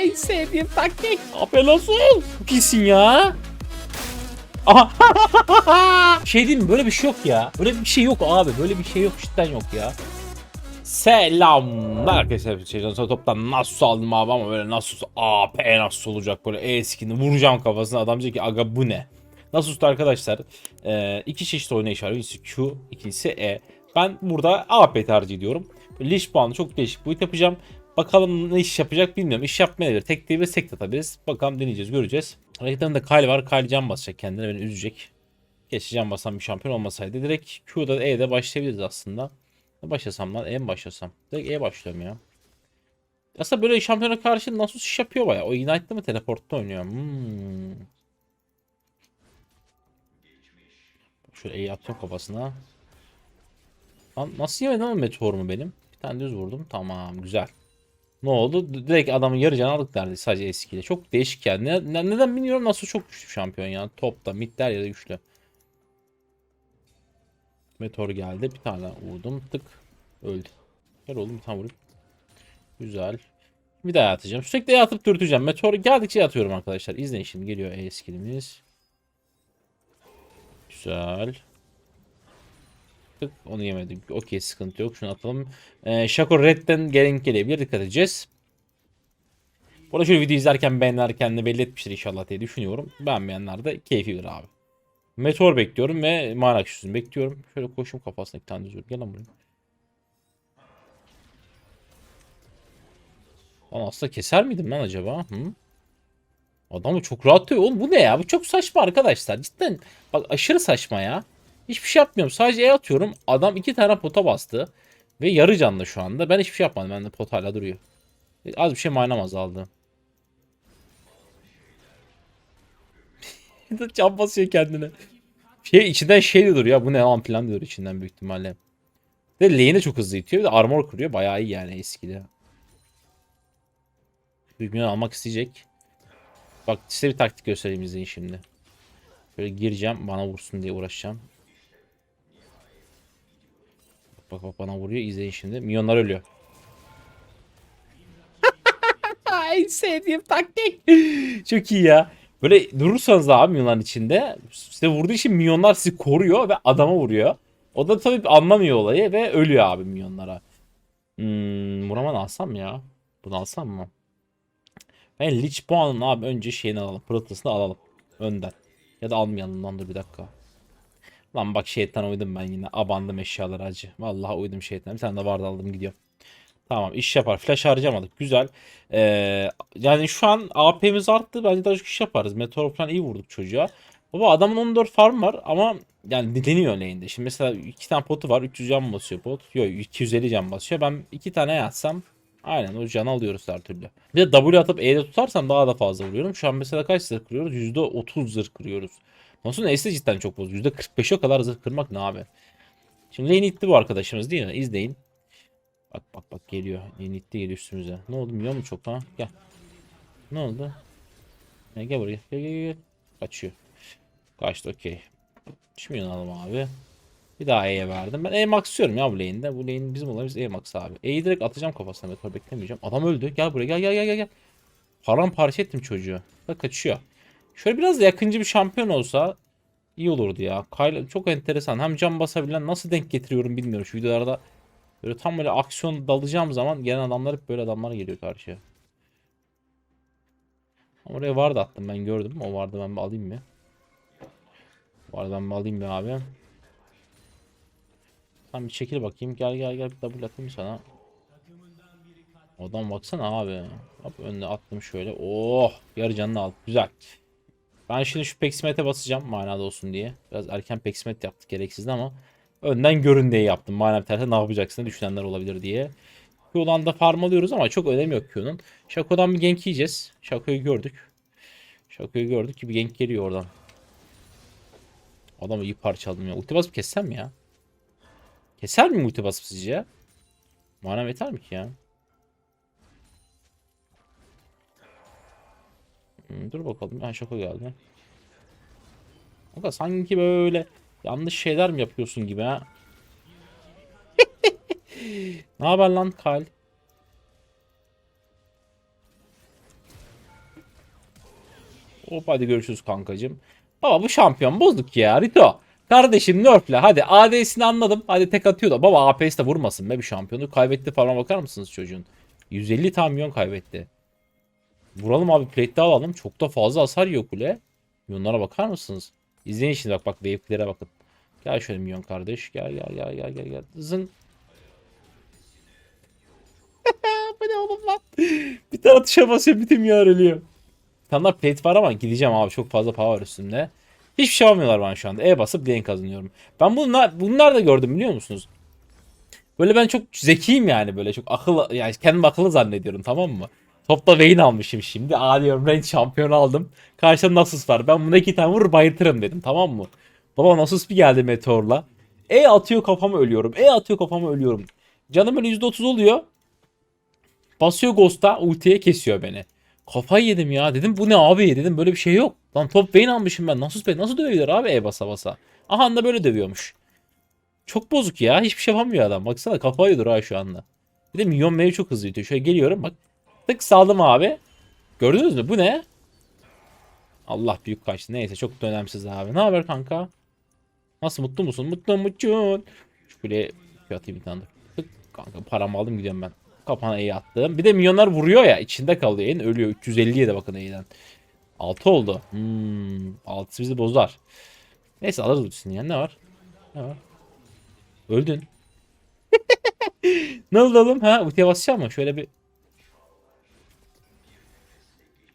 en sevdiğim taktik. Abi nasıl? Çok iyisin ya. Şey diyeyim mi? Böyle bir şey yok ya. Böyle bir şey yok abi. Böyle bir şey yok. Cidden yok ya. Selamlar arkadaşlar. Şeyden sonra toptan nasıl aldım abi ama böyle nasıl AP nasıl olacak böyle E vuracağım kafasına adam diyecek ki aga bu ne? Nasıl usta arkadaşlar? Ee, iki çeşit oynayış var. Birisi Q, ikincisi E. Ben burada AP tercih ediyorum. Leash puanı çok değişik boyut yapacağım. Bakalım ne iş yapacak bilmiyorum. İş yapmayabilir. Tek değil sek atabiliriz. Bakalım deneyeceğiz göreceğiz. Hareketlerinde Kyle var. Kyle can basacak kendine beni üzecek. Geçici can basan bir şampiyon olmasaydı direkt Q'da E'de başlayabiliriz aslında. Ne başlasam lan? E mi başlasam? Direkt E başlıyorum ya. Aslında böyle şampiyona karşı nasıl iş yapıyor baya. O Ignite'da mı teleportta oynuyor? Hmm. Şöyle E'yi atıyorum kafasına. Lan nasıl yemedi ama meteorumu benim? Bir tane düz vurdum. Tamam güzel. Ne oldu? Direkt adamın yarı canı aldık derdi sadece eskiyle. Çok değişik yani. Ne- ne- neden bilmiyorum nasıl çok güçlü şampiyon ya. Topta, midler ya da güçlü. Meteor geldi. Bir tane vurdum. Tık. Öldü. Gel oğlum bir tane vurayım. Güzel. Bir daha atacağım. Sürekli yatıp dürteceğim. Meteor geldikçe yatıyorum arkadaşlar. İzleyin şimdi. Geliyor E skillimiz. Güzel. Tık. Onu yemedik. Okey sıkıntı yok. Şunu atalım. Ee, Shaco Red'den gelen gelebilir. Dikkat edeceğiz. Bu arada şöyle video izlerken beğenenler kendini belli etmiştir inşallah diye düşünüyorum. Beğenmeyenler de keyfidir abi. Meteor bekliyorum ve Marak yüzünü bekliyorum. Şöyle koşum kafasına iki tane düzüyorum. Gel lan buraya. Lan aslında keser miydim lan acaba? Hı? Adamı çok rahat diyor. Oğlum bu ne ya? Bu çok saçma arkadaşlar. Cidden bak aşırı saçma ya. Hiçbir şey yapmıyorum. Sadece E atıyorum. Adam iki tane pota bastı. Ve yarı canlı şu anda. Ben hiçbir şey yapmadım. Ben de pot hala duruyor. Az bir şey manam azaldı. Can basıyor kendine. Şey içinden şey diyordur ya bu ne lan falan diyor içinden büyük ihtimalle. Ve lane'i de çok hızlı itiyor. Bir de armor kırıyor. Bayağı iyi yani eskide. Büyük milyon almak isteyecek. Bak size bir taktik göstereyim izleyin şimdi. Şöyle gireceğim bana vursun diye uğraşacağım. Bak bak bana vuruyor izleyin şimdi. Milyonlar ölüyor. en sevdiğim taktik. Çok iyi ya. Böyle durursanız da abi milyonların içinde size vurduğu için milyonlar sizi koruyor ve adama vuruyor. O da tabii anlamıyor olayı ve ölüyor abi milyonlara. Hmm, Muraman alsam ya. Bunu alsam mı? Ben Lich puanını abi önce şeyini alalım. Pırıltısını alalım. Önden. Ya da almayalım lan dur bir dakika. Lan bak şeytan uydum ben yine. Abandım eşyaları acı. Vallahi uydum şeytan. Bir tane de vardı aldım gidiyor. Tamam iş yapar. Flash harcamadık. Güzel. Ee, yani şu an AP'miz arttı. Bence daha çok iş yaparız. Meteor falan iyi vurduk çocuğa. Baba adamın 14 farm var ama yani deniyor lane'de. Şimdi mesela iki tane potu var. 300 can basıyor pot. Yok 250 can basıyor. Ben iki tane yatsam aynen o canı alıyoruz her türlü. Bir de W atıp E'de tutarsam daha da fazla vuruyorum. Şu an mesela kaç zırh kırıyoruz? %30 zırh kırıyoruz. Nasıl S'de cidden çok bozdu. %45'e kadar zırh kırmak ne abi? Şimdi lane itti bu arkadaşımız değil mi? İzleyin. Bak bak bak geliyor. Lane itti geliyor üstümüze. Ne oldu milyon mu çok ha? Gel. Ne oldu? Ya gel buraya. Gel gel gel. Kaçıyor. Kaçtı okey. Şimdi alalım abi. Bir daha E'ye verdim. Ben E max istiyorum ya bu lane'de. Bu lane bizim olayımız E max abi. E'yi direkt atacağım kafasına. Beklemeyeceğim. Adam öldü. Gel buraya gel gel gel gel. gel. Paramparça ettim çocuğu. Bak kaçıyor. Şöyle biraz da yakıncı bir şampiyon olsa iyi olurdu ya. Kyle çok enteresan. Hem can basabilen nasıl denk getiriyorum bilmiyorum. Şu videolarda böyle tam böyle aksiyon dalacağım zaman gelen adamlar hep böyle adamlar geliyor karşıya. Oraya vardı attım ben gördüm. O vardı ben bir alayım mı? Vardı ben bir alayım bir abi. Tamam bir çekil bakayım. Gel gel gel bir double atayım sana. Adam baksana abi. Hop önüne attım şöyle. Oh yarı canını aldı. Güzel. Ben şimdi şu peksimet'e basacağım manada olsun diye. Biraz erken peksimet yaptık gereksizdi ama önden görün diye yaptım. Mana biterse ne yapacaksın düşünenler olabilir diye. Q'dan da farm alıyoruz ama çok önemi yok Q'nun. Shaco'dan bir gank yiyeceğiz. Shaco'yu gördük. Shaco'yu gördük ki bir gank geliyor oradan. Adamı iyi parçaladım ya. Ulti basıp kessem mi ya? Keser mi ulti basıp sizce? Mana yeter mi ki ya? Hmm, dur bakalım. Ha şaka geldi. Aga sanki böyle yanlış şeyler mi yapıyorsun gibi ha? ne haber lan Kyle? Hop hadi görüşürüz kankacım. Baba bu şampiyon bozduk ya Rito. Kardeşim nerfle hadi AD'sini anladım. Hadi tek atıyor da baba APS de vurmasın be bir şampiyonu. Kaybetti falan bakar mısınız çocuğun? 150 tam milyon kaybetti. Vuralım abi plate alalım. Çok da fazla hasar yiyor kule. Milyonlara bakar mısınız? İzleyin şimdi bak bak wave'lere bakın. Gel şöyle milyon kardeş. Gel gel gel gel gel gel. Zın. Bu ne oğlum lan? Bir tane atışa basıyor bütün milyonlar ölüyor. Daha plate var ama gideceğim abi çok fazla power üstümde. Hiçbir şey almıyorlar bana şu anda. E basıp lane kazanıyorum. Ben bunlar, bunlar da gördüm biliyor musunuz? Böyle ben çok zekiyim yani böyle çok akıl yani kendimi akıllı zannediyorum tamam mı? Topta Vayne almışım şimdi. Aa diyorum range şampiyonu aldım. Karşıda Nasus var. Ben buna iki tane vurur bayıltırım dedim tamam mı? Baba Nasus bir geldi meteorla. E atıyor kafama ölüyorum. E atıyor kafama ölüyorum. Canım böyle %30 oluyor. Basıyor Ghost'a ultiye kesiyor beni. Kafayı yedim ya. Dedim bu ne abi dedim böyle bir şey yok. Lan top Vayne almışım ben. Nasus Bey nasıl dövüyor abi E basa basa. Aha da böyle dövüyormuş. Çok bozuk ya. Hiçbir şey yapamıyor adam. Baksana kafayı yiyor ha şu anda. Bir de milyon meyve çok hızlı itiyor. Şöyle geliyorum bak. Tık saldım abi. Gördünüz mü? Bu ne? Allah büyük kaçtı. Neyse çok da önemsiz abi. Ne haber kanka? Nasıl mutlu musun? Mutlu musun? Şu kuleye atayım bir tane. Tık kanka paramı aldım gidiyorum ben. Kapana iyi attım. Bir de milyonlar vuruyor ya. içinde kalıyor. En ölüyor. 357 de bakın iyiden. 6 oldu. Hmm, 6 bizi bozar. Neyse alırız ultisini ya. Ne var? Ne var? Öldün. ne oldu oğlum? Ha ultiye basacağım mı? Şöyle bir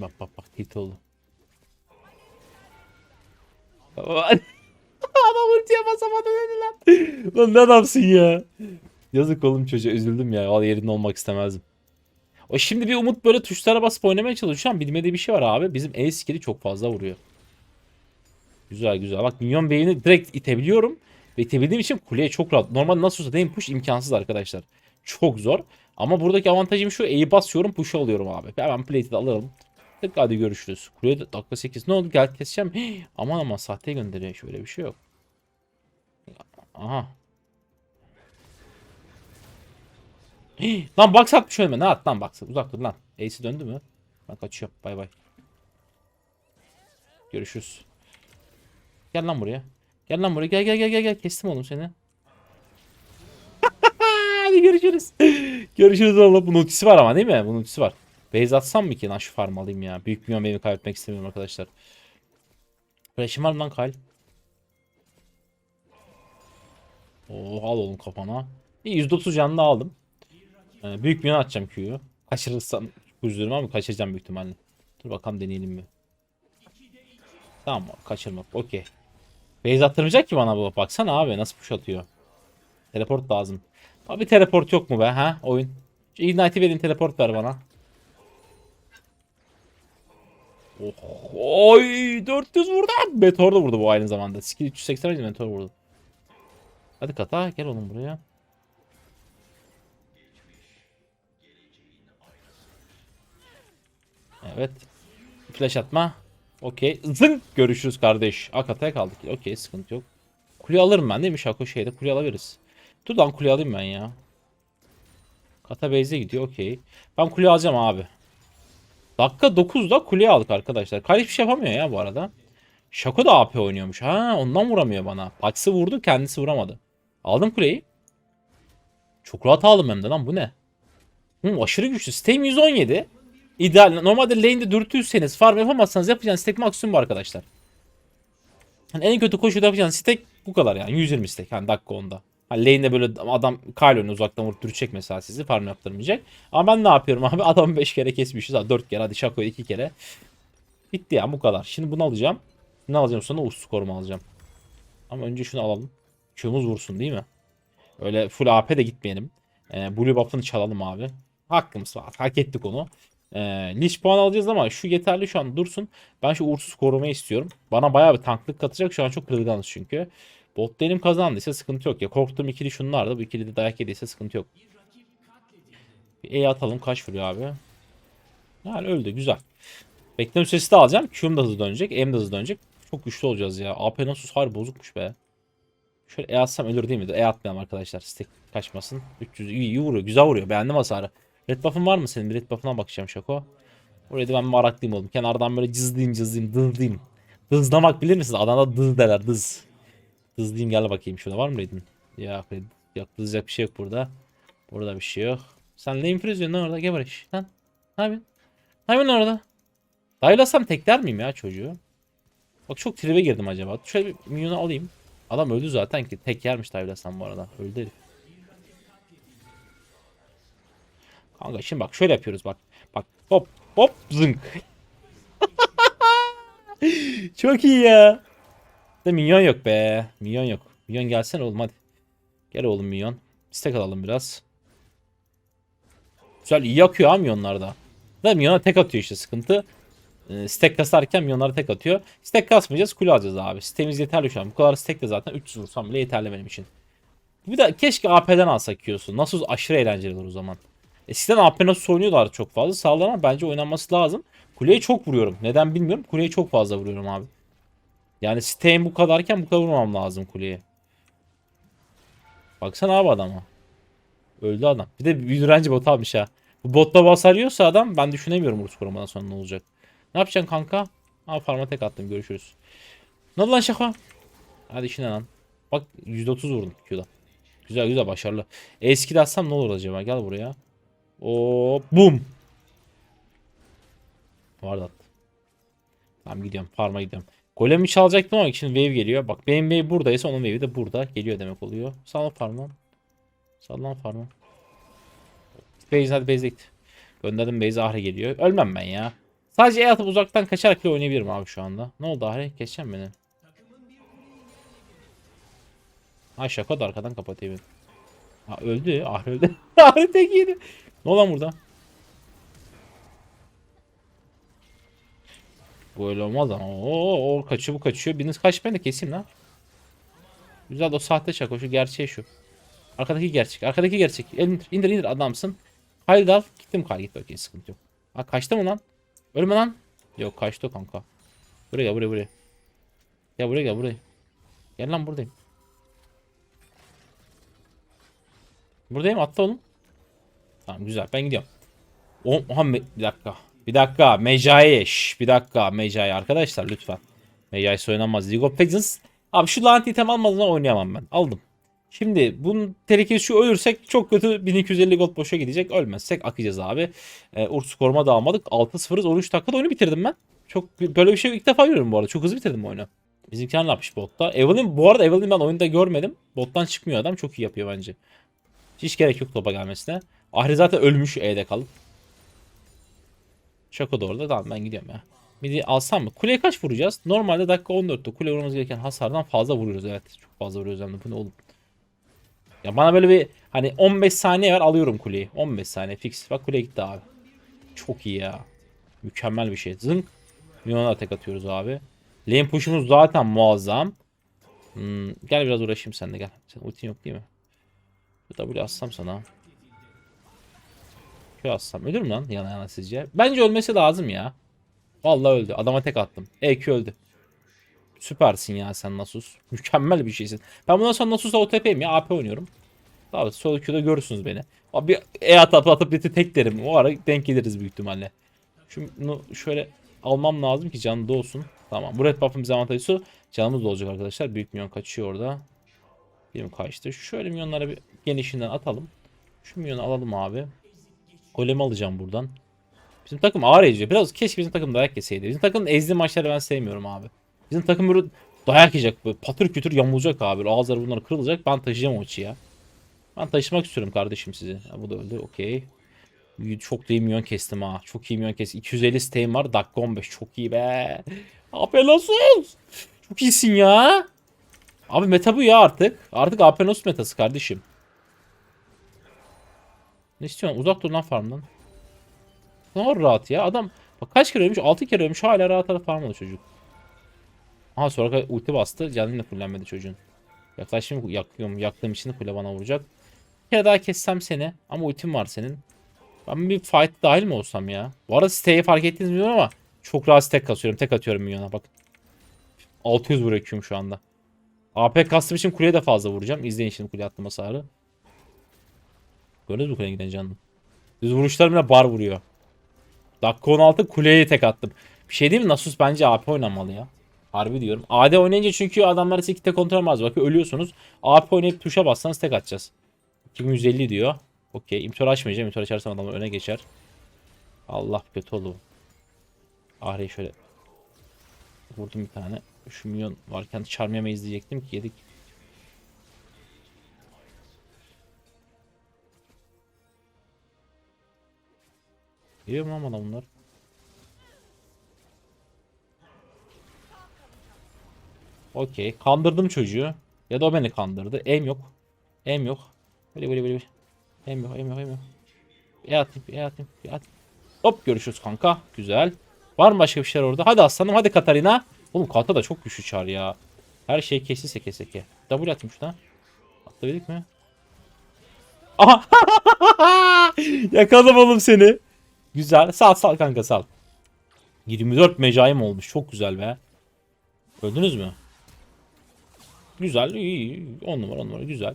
Bak bak bak tilt oldu. Adam ultiye basamadı dedi lan. Lan ne adamsın ya. Yazık oğlum çocuğa üzüldüm ya. Vallahi yerinde olmak istemezdim. O şimdi bir umut böyle tuşlara basıp oynamaya çalışıyor ama bilmediği bir şey var abi. Bizim E skill'i çok fazla vuruyor. Güzel güzel. Bak minyon beyni direkt itebiliyorum. Ve itebildiğim için kuleye çok rahat. Normal nasıl olsa değil push imkansız arkadaşlar. Çok zor. Ama buradaki avantajım şu. E'yi basıyorum push'u alıyorum abi. Hemen plate'i de alırım. Tık hadi görüşürüz. Kuleye dakika 8. Ne oldu gel keseceğim. Hii, aman aman sahte gönderiyor. Şöyle bir şey yok. Aha. Hii, lan box atmış önüme. Ne at lan box Uzak dur lan. Ace'i döndü mü? Ben kaçıyorum. Bay bay. Görüşürüz. Gel lan buraya. Gel lan buraya. Gel gel gel gel gel. Kestim oğlum seni. Hadi görüşürüz. görüşürüz oğlum. Bunun ultisi var ama değil mi? Bunun ultisi var. Base atsam mı ki? Lan şu farm alayım ya. Büyük milyon benim kaybetmek istemiyorum arkadaşlar. Flash'im var mı lan Kyle? Oo al oğlum kafana. İyi %30 canlı aldım. Ee, büyük milyon atacağım Q'yu. Kaçırırsam üzülürüm ama kaçıracağım büyük ihtimalle. Dur bakalım deneyelim mi? Tamam kaçırmak. Okey. Base attırmayacak ki bana bu. Baksana abi nasıl push atıyor. Teleport lazım. Abi teleport yok mu be ha oyun? Şu Ignite'i verin teleport ver bana. Oh, oy 400 vurdu. Meteor da vurdu bu aynı zamanda. Skill 380 miydi meteor vurdu. Hadi kata gel oğlum buraya. Evet. Flash atma. Okey. Zınk. Görüşürüz kardeş. Akata'ya kaldık. Okey sıkıntı yok. Kule alırım ben değil mi Şako şeyde? Kule alabiliriz. Dur lan kule alayım ben ya. Kata base'e gidiyor okey. Ben kule alacağım abi. Dakika 9'da kuleye aldık arkadaşlar. Kale hiçbir şey yapamıyor ya bu arada. Şako da AP oynuyormuş. Ha ondan vuramıyor bana. Pax'ı vurdu kendisi vuramadı. Aldım kuleyi. Çok rahat aldım hem de lan bu ne? Hı, aşırı güçlü. Steam 117. İdeal. Normalde lane'de dürtüyseniz farm yapamazsanız yapacağınız stack maksimum bu arkadaşlar. Yani en kötü koşuda yapacağınız stack bu kadar yani. 120 stack. Hani dakika onda. Hani lane'de böyle adam Kylo'nu uzaktan vurup dürtecek mesela sizi. Farm yaptırmayacak. Ama ben ne yapıyorum abi? Adamı 5 kere kesmişiz. 4 kere hadi Shaco'yu 2 kere. Bitti ya bu kadar. Şimdi bunu alacağım. Ne alacağım sonra? Urs koruma alacağım. Ama önce şunu alalım. Q'muz vursun değil mi? Öyle full AP de gitmeyelim. Ee, Blue buff'ını çalalım abi. Hakkımız var. Hak ettik onu. Ee, Lich puan alacağız ama şu yeterli şu an dursun. Ben şu uğursuz korumayı istiyorum. Bana bayağı bir tanklık katacak. Şu an çok kırılganız çünkü. Bot lane'im kazandıysa sıkıntı yok ya. Korktuğum ikili şunlar da bu ikili de dayak yediyse sıkıntı yok. Bir E atalım. Kaç vuruyor abi? Yani öldü. Güzel. Bekleme süresi de alacağım. Q'm da hızlı dönecek. M'm de hızlı dönecek. Çok güçlü olacağız ya. AP Nasus harbi bozukmuş be. Şöyle E atsam ölür değil mi? E atmayalım arkadaşlar. Stack kaçmasın. 300 iyi, iyi vuruyor. Güzel vuruyor. Beğendim hasarı. Red buff'ın var mı senin? Bir red buff'ına bakacağım Şako. Buraya da ben maraklayayım oğlum. Kenardan böyle cızlayayım cızlayayım dızlayayım. Dızlamak bilir misiniz? Adana'da dız derler dız. Dızlayayım gel bakayım şurada var mı Raid. Yok dızlayacak bir şey yok burada. Burada bir şey yok. Sen ne infriziyorsun lan orada? Gel barış. Lan. Ne yapıyorsun? Ne orada? Dayılasam tekler miyim ya çocuğu? Bak çok tribe girdim acaba. Şöyle bir minyonu alayım. Adam öldü zaten ki. Tek yermiş dayılasam bu arada. Öldü herif. Kanka şimdi bak şöyle yapıyoruz bak. Bak hop hop zınk. Çok iyi ya. De minyon yok be. Minyon yok. Minyon gelsene oğlum hadi. Gel oğlum minyon. Stack alalım biraz. Güzel iyi yakıyor ha minyonlarda. Da minyona tek atıyor işte sıkıntı. Ee, stack kasarken minyonlara tek atıyor. Stack kasmayacağız kule alacağız abi. Sitemiz yeterli şu an. Bu kadar stack de zaten 300 vursam bile yeterli benim için. Bir de keşke AP'den alsak Q'su. Nasıl aşırı eğlenceli olur o zaman. Eskiden AP nasıl oynuyorlar çok fazla. Sağlanan bence oynanması lazım. Kuleye çok vuruyorum. Neden bilmiyorum. Kuleye çok fazla vuruyorum abi. Yani Steam bu kadarken bu kadar vurmam lazım kuleye. Baksana abi adama. Öldü adam. Bir de bir direnci bot almış ha. Bu botla basar yiyorsa adam ben düşünemiyorum Rus korumadan sonra ne olacak. Ne yapacaksın kanka? Aa farma tek attım görüşürüz. Ne lan şaka? Hadi işine lan. Bak %30 vurdum Q'da. Güzel güzel başarılı. Eski de atsam ne olur acaba? Gel buraya. O bum. Vardı attı. Tamam gidiyorum. Farma gidiyorum. Golemi çalacaktım ama şimdi wave geliyor. Bak benim wave buradaysa onun wave'i de burada. Geliyor demek oluyor. Sallan farma. Sallan farma. Base hadi base'e git. Gönderdim base Ahri geliyor. Ölmem ben ya. Sadece E atıp uzaktan kaçarak bile oynayabilirim abi şu anda. Ne oldu Ahri? Geçeceğim beni. Ha şaka da arkadan kapatayım. Ha öldü. Ahri öldü. Ahri tek yedi. Ne olan burada? Bu öyle olmaz ama. Oo, o kaçıyor bu kaçıyor. Biriniz kaç ben de keseyim lan. Güzel o sahte şaka. Şu gerçeği şu. Arkadaki gerçek. Arkadaki gerçek. İndir indir, indir adamsın. Haydi dal. Gittim kay git bakayım sıkıntı yok. Ha kaçtı mı lan? Ölme lan. Yok kaçtı kanka. Buraya gel buraya buraya. Gel buraya gel buraya. Gel lan buradayım. Buradayım atla oğlum. Tamam güzel ben gidiyorum. O, aha, me- bir dakika. Bir dakika. Mecai. Bir dakika. Mecai arkadaşlar lütfen. Mecai oynanmaz. League of Legends. Abi şu lanet item almadan oynayamam ben. Aldım. Şimdi bunun tehlikesi şu ölürsek çok kötü 1250 gold boşa gidecek. Ölmezsek akacağız abi. Ee, Urs koruma da almadık. 6-0'ız. 13 dakikada oyunu bitirdim ben. Çok böyle bir şey ilk defa görüyorum bu arada. Çok hızlı bitirdim oyunu. Bizimkiler ne yapmış botta? Evelyn bu arada Evelyn ben oyunda görmedim. Bottan çıkmıyor adam. Çok iyi yapıyor bence. Hiç gerek yok topa gelmesine. Ahri zaten ölmüş E'de kalıp. Şaka da orada. Tamam ben gidiyorum ya. Midi alsam mı? Kuleye kaç vuracağız? Normalde dakika 14'te kule vurmamız gereken hasardan fazla vuruyoruz. Evet çok fazla vuruyoruz hem de. Bu ne oğlum? Ya bana böyle bir hani 15 saniye ver alıyorum kuleyi. 15 saniye fix. Bak kule gitti abi. Çok iyi ya. Mükemmel bir şey. Zınk. Milyona tek atıyoruz abi. Lane push'umuz zaten muazzam. Hmm, gel biraz uğraşayım sen de gel. Sen ultin yok değil mi? W assam sana. Q assam. Ölür mü lan yana yana sizce? Bence ölmesi lazım ya. Vallahi öldü. Adama tek attım. EQ öldü. Süpersin ya sen Nasus. Mükemmel bir şeysin. Ben bundan sonra Nasus'la OTP'yim ya. AP oynuyorum. Daha sol Q'da görürsünüz beni. Abi E atıp atıp bir tek derim. O ara denk geliriz büyük ihtimalle. Şunu şöyle almam lazım ki canı da. Tamam. Bu red buff'ın bize avantajı su. Canımız da olacak arkadaşlar. Büyük minyon kaçıyor orada. Benim kaçtı. Şöyle minyonlara bir genişinden atalım. Şu minyonu alalım abi. Golemi alacağım buradan. Bizim takım ağır eziyor. Biraz keşke bizim takım dayak yeseydi. Bizim takımın ezdiği maçları ben sevmiyorum abi. Bizim takım böyle dayak yiyecek. Böyle patır kütür yamulacak abi. Böyle Ağızları bunlar kırılacak. Ben taşıyacağım o ya. Ben taşımak istiyorum kardeşim sizi. Ha, bu da öldü. Okey. Çok da iyi milyon kestim ha. Çok iyi milyon kestim. 250 steam var. Dakika 15. Çok iyi be. Apelosus. Çok iyisin ya. Abi meta bu ya artık. Artık Apenos metası kardeşim. Ne istiyorsun? Uzak dur lan farmdan. Ne var rahat ya. Adam bak kaç kere ölmüş? 6 kere ölmüş. Hala rahat rahat farmladı çocuk. Aha sonra ulti bastı. Canını fullenmedi çocuğun. Yaklaşım yakıyorum. Yaktığım için kule bana vuracak. Bir kere daha kessem seni. Ama ultim var senin. Ben bir fight dahil mi olsam ya? Bu arada siteyi fark ettiniz mi bilmiyorum ama çok rahat tek kasıyorum. Tek atıyorum milyona bak. 600 bırakıyorum şu anda. AP kastım için kuleye de fazla vuracağım. İzleyin şimdi kule attım hasarı. Gördünüz mü kuleye giden canlı? Düz vuruşlar bile bar vuruyor. Dakika 16 kuleye tek attım. Bir şey değil mi? Nasus bence AP oynamalı ya. Harbi diyorum. AD oynayınca çünkü adamlar sizi kitle kontrol edemez. Bakın ölüyorsunuz. AP oynayıp tuşa bassanız tek atacağız. 2150 diyor. Okey. İmtor açmayacağım. İmtor açarsam adamlar öne geçer. Allah kötü oldu. Ahre'yi şöyle vurdum bir tane. Şu milyon varken çarm yemeyiz diyecektim ki yedik. Geliyor mu ama bunlar? Okey. Kandırdım çocuğu. Ya da o beni kandırdı. Em yok. Em yok. Böyle böyle böyle. Em yok, em yok, em yok. Bir atayım, bir atayım, bir atayım. Hop görüşürüz kanka. Güzel. Var mı başka bir şeyler orada? Hadi aslanım, hadi Katarina. Oğlum Kata da çok güçlü çar ya. Her şey kesi seke seke. W atayım şuna. Atlayabildik mi? Aha! Yakaladım oğlum seni. Güzel. Sal sal kanka sal. 24 mecaim olmuş. Çok güzel be. Öldünüz mü? Güzel. iyi 10 numara 10 numara. Güzel.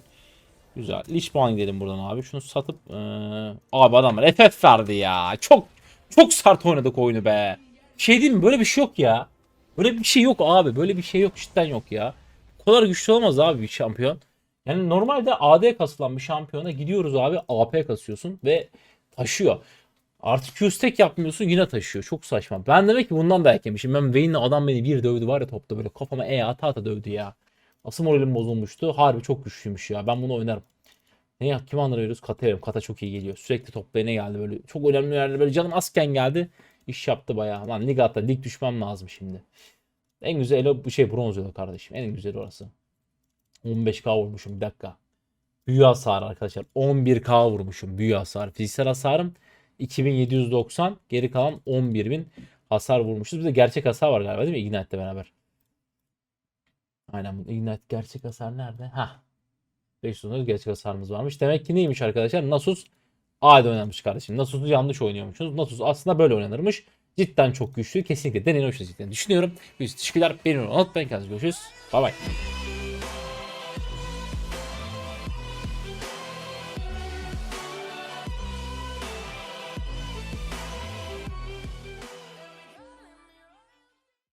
Güzel. Lich puan gidelim buradan abi. Şunu satıp eee, abi adamlar FF verdi ya. Çok çok sert oynadık oyunu be. Şey diyeyim mi? Böyle bir şey yok ya. Böyle bir şey yok abi. Böyle bir şey yok. Cidden yok ya. O kadar güçlü olmaz abi bir şampiyon. Yani normalde AD kasılan bir şampiyona gidiyoruz abi AP kasıyorsun ve taşıyor. Artık Q-stack yapmıyorsun yine taşıyor. Çok saçma. Ben demek ki bundan dayak yemişim. Ben Vayne'le adam beni bir dövdü var ya topta böyle kafama E ata ata dövdü ya. Asıl moralim bozulmuştu. Harbi çok güçlüymüş ya. Ben bunu oynarım. Ne ya kim andırıyoruz? Kata'yım. Kata çok iyi geliyor. Sürekli toplayana geldi böyle. Çok önemli yerde böyle canım azken geldi. İş yaptı bayağı. Lan lig hatta lig düşmem lazım şimdi. En güzel o bu şey bronz elo kardeşim. En güzeli orası. 15k vurmuşum bir dakika. Büyü hasarı arkadaşlar. 11k vurmuşum büyü hasarı. Fiziksel hasarım 2790. Geri kalan 11000 hasar vurmuşuz. Bir de gerçek hasar var galiba değil mi? Ignite'le beraber. Aynen Ignite gerçek hasar nerede? Ha. 500 gerçek hasarımız varmış. Demek ki neymiş arkadaşlar? Nasus AD oynamış kardeşim. Nasus'u yanlış oynuyormuşuz. Nasus aslında böyle oynanırmış. Cidden çok güçlü. Kesinlikle deneyin gittiğini düşünüyorum. Biz teşekkürler. Beni unutmayın. Kendinize görüşürüz. Bay bay.